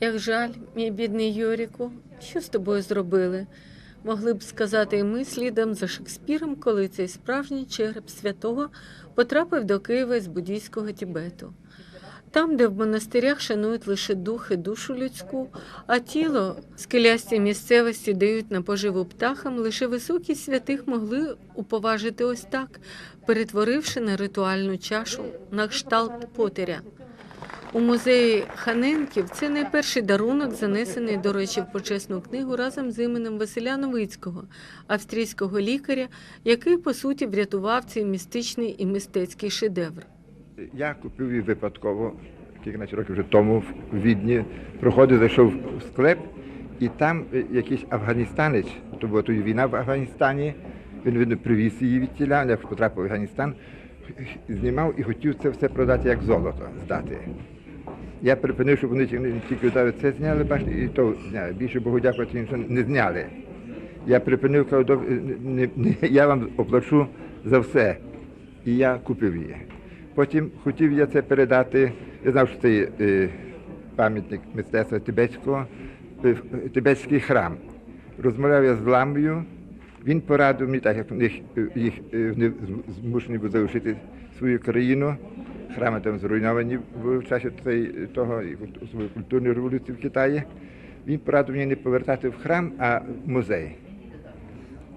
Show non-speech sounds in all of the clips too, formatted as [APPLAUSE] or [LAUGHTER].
Як жаль, мій бідний Йоріку, що з тобою зробили? Могли б сказати ми слідом за Шекспіром, коли цей справжній череп святого потрапив до Києва з буддійського Тібету. Там, де в монастирях шанують лише дух і душу людську, а тіло скелясті місцевості дають на поживу птахам, лише високі святих могли уповажити ось так, перетворивши на ритуальну чашу на кшталт потеря. У музеї Ханенків це найперший дарунок, занесений, до речі, в почесну книгу разом з іменем Василя Новицького, австрійського лікаря, який, по суті, врятував цей містичний і мистецький шедевр. Я купив її випадково, кільканадцять років вже тому в Відні. Проходив, зайшов в склеп, і там е, якийсь афганістанець, то була тоді війна в Афганістані, він, видно, привіз її від тіля, я потрапив в Афганістан, знімав і хотів це все продати як золото, здати. Я припинив, щоб вони тільки дали це зняли, бачите, і то зняли. Більше Богу дякувати, нічого не зняли. Я припинив, кажу, «Доб- не, не, я вам оплачу за все. І я купив її. Потім хотів я це передати. Я знав, що це є е, пам'ятник мистецтва тибетського, е, тибетський храм. Розмовляв я з ламою. Він порадив мені, так як е, їх, е, вони змушені були залишити свою країну. Храми там зруйновані були в часі цей, того культурної революції в Китаї. Він порадив мені не повертати в храм, а в музей.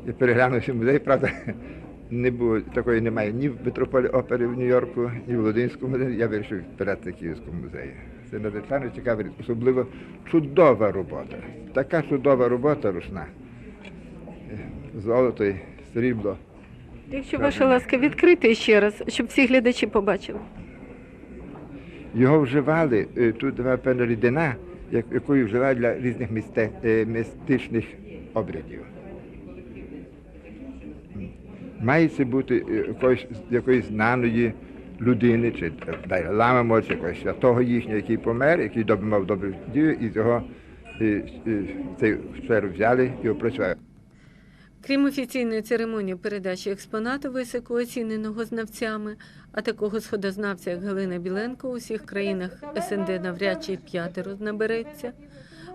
Я переглянувся музей, правда, [LAUGHS] не було такої немає ні в метрополі опери в Нью-Йорку, ні в Лодинському музеї. Я вирішив передати Київському музеї. Це надзвичайно цікавий, особливо чудова робота. Така чудова робота ручна. Е, Золото і срібло. Якщо ваша ласка, відкрити ще раз, щоб всі глядачі побачили. Його вживали, е, тут була певна рідина, якою вживають для різних е, містичних обрядів. М. Має це бути е, якоїсь, якоїсь знаної людини, чи лама може, якогось святого їхнього, який помер, який мав добру дію, і е, е, цей сферу взяли і опрацювали. Крім офіційної церемонії передачі експонату високо оціненого знавцями, а такого сходознавця, як Галина Біленко, у всіх країнах СНД навряд чи п'ятеро набереться.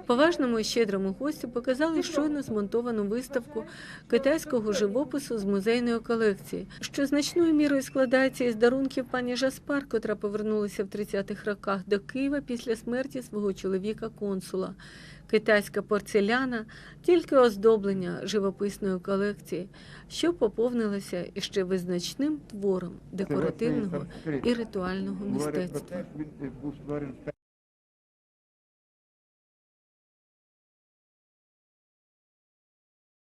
Поважному і щедрому гостю показали щойно змонтовану виставку китайського живопису з музейної колекції, що значною мірою складається із дарунків пані Жаспар, котра повернулася в 30-х роках до Києва після смерті свого чоловіка консула. Китайська порцеляна тільки оздоблення живописної колекції, що поповнилося іще визначним твором декоративного і ритуального мистецтва.